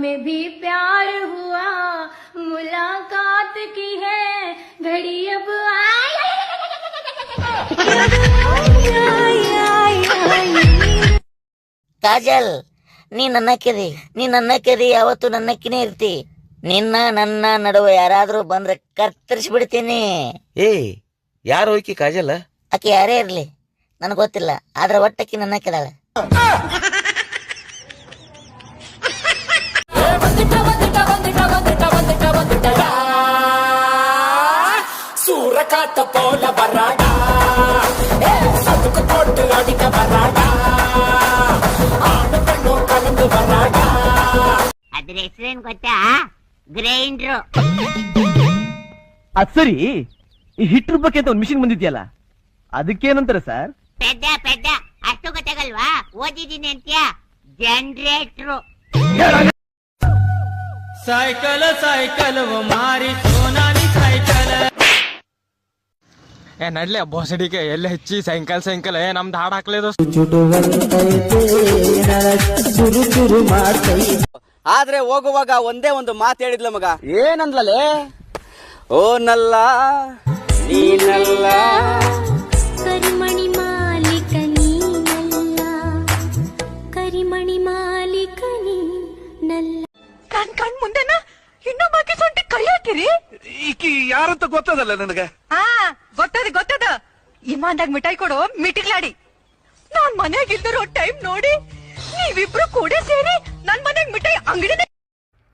हमें भी प्यार हुआ मुलाकात की है घड़ी अब आई ಕಾಜಲ್ ನೀ ನನ್ನಕ್ಕಿರಿ ನೀ ನನ್ನಕ್ಕಿರಿ ಯಾವತ್ತು ನನ್ನಕ್ಕಿನೇ ಇರ್ತಿ ನಿನ್ನ ನನ್ನ ನಡುವೆ ಯಾರಾದ್ರೂ ಬಂದ್ರೆ ಕತ್ತರಿಸಿ ಬಿಡ್ತೀನಿ ಏಯ್ ಯಾರು ಹೋಯ್ಕಿ ಕಾಜಲ್ ಆಕೆ ಯಾರೇ ಇರ್ಲಿ ನನಗೆ ಗೊತ್ತಿಲ್ಲ ಆದ್ರೆ ಒಟ್ಟಕ್ಕಿ ನನ್ನ ಕೆದಾಳೆ சூரக்காத்த போல வராடா ஏ, சதுக்கு போட்டு அடிக்க வராடா ஆணு பெண்ணும் கலந்து வராடா ಅದ್ರ ಹೆಸರೇನ್ ಗೊತ್ತಾ ಗ್ರೈಂಡ್ರು ಅದ್ ಸರಿ ಈ ಹಿಟ್ ರುಬ್ಬಕ್ಕೆ ಅಂತ ಒಂದು ಮಿಷಿನ್ ಬಂದಿದ್ಯಲ್ಲ ಅದಕ್ಕೇನಂತಾರೆ ಸರ್ ಪೆದ್ದ ಪೆದ್ದ ಅಷ್ಟು ಗೊತ್ತಾಗಲ್ವಾ ಓದಿದೀನಿ ಅಂತ್ಯ ಜನರೇಟ್ರು ಸೈಕಲ್ ಸೈಕಲ್ ಮಾರಿ ಏ ನಡ್ಲೆ ಬೋಸಡಿಕೆ ಎಲ್ಲ ಹೆಚ್ಚಿ ಸಾಯಂಕಾಲ ಸಾಯಂಕಾಲ. ಏ ನಮ್ದು ಹಾಡ್ ಹಾಕ್ಲೇದು ಆದ್ರೆ ಹೋಗುವಾಗ ಒಂದೇ ಒಂದು ಮಾತು ಹೇಳಿದ್ಲ ಮಗ. ಏನಂದ್ಲಲೇ? ಓ ನಲ್ಲ ನೀನಲ್ಲ ಕರಿಮಣಿ ಮಾಲೀಕ ನೀನಲ್ಲ ಕರಿಮಣಿ ಮಾಲೀಕ ನೀನಲ್ಲ ಕಣ್ ಕಣ್ ಮುಂದೆನ ಇನ್ನೊಬ್ಬಾಕಿ ಸೊಂಟಿ ಕೈ ಹಾಕಿರಿ? ಈಕಿ ಯಾರಂತ ಗೊತ್ತದಲ್ಲ ನನಗೆ? ಗೊತ್ತದ ಗೊತ್ತದ. ಇಮಾನ್ದಾಗ ಮಿಠಾಯಿ ಕೊಡು ಮಿಟಿಕ್ಲಾಡಿ ನಾನ್ ಮನ್ಯಾಗ ಇಲ್ದಿರೋ ಟೈಮ್ ನೋಡಿ ನೀವಿಬ್ರು ಕೂಡ ಸೇರಿ ನನ್ ಮನ್ಯಾಗ ಮಿಠಾಯಿ ಅಂಗಡಿ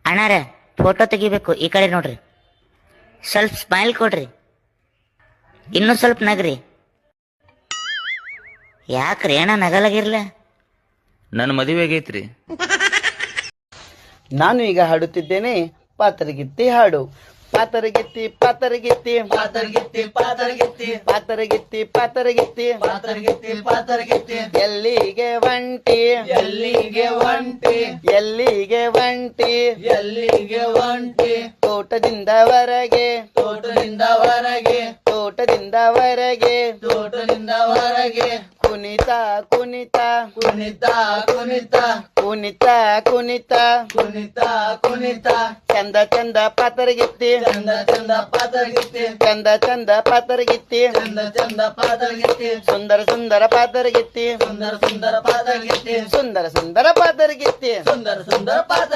ಅಣ್ಣಾರ ಫೋಟೋ ತೆಗಿಬೇಕು ಈ ಕಡೆ ನೋಡ್ರಿ. ಸ್ವಲ್ಪ ಸ್ಮೈಲ್ ಕೊಡ್ರಿ. ಇನ್ನೂ ಸ್ವಲ್ಪ ನಗ್ರಿ. ಯಾಕ್ರಿ ಅಣ್ಣ ನಗಲಾಗಿರ್ಲ? ನನ್ನ ಮದುವೆ ಆಗೈತ್ರಿ. ನಾನು ಈಗ ಹಾಡುತ್ತಿದ್ದೇನೆ ಪಾತ್ರಗಿತ್ತಿ ಹಾಡು. ಪಾತರಗಿತ್ತಿ ಪಾತರಗಿತ್ತಿ. ಪಾತರಗಿತ್ತಿ ಪಾತರಗಿತ್ತಿ. ಪಾತರಗಿತ್ತಿ ಪಾತರಗಿತ್ತಿ. ಪಾತರಗಿತ್ತಿ ಪಾತರಗಿತ್ತಿ. ಎಲ್ಲಿಗೆ ಒಂಟಿ? ಎಲ್ಲಿಗೆ ಒಂಟಿ? ಎಲ್ಲಿಗೆ ಒಂಟಿ? ಎಲ್ಲಿಗೆ ಒಂಟಿ? ತೋಟದಿಂದ ಹೊರಗೆ. ತೋಟದಿಂದ ಹೊರಗೆ. ತೋಟದಿಂದ ಹೊರಗೆ. ತೋಟದಿಂದ ಹೊರಗೆ. ಕುಣಿತ ಕುಣಿತ. ಕುಣಿತ ಕುಣಿತ. ಕುಣಿತ ಕುಣಿತ. ಕುಣಿತ ಕುಣಿತ. ಚಂದ ಚಂದ ಪಾತರಗಿತ್ತಿ. ಚಂದ ಚಂದ ಪಾತರಗಿತ್ತಿ. ಚಂದ ಚಂದ ಪಾತರಗಿತ್ತಿ. ಚಂದ ಚಂದ ಪಾತರಗಿತ್ತಿ. ಸುಂದರ ಸುಂದರ ಪಾತರಗಿತ್ತಿ. ಸುಂದರ ಸುಂದರ ಪಾತರಗಿತ್ತಿ. ಸುಂದರ ಸುಂದರ ಪಾತರಗಿತ್ತಿ. ಸುಂದರ ಸುಂದರ ಪಾತ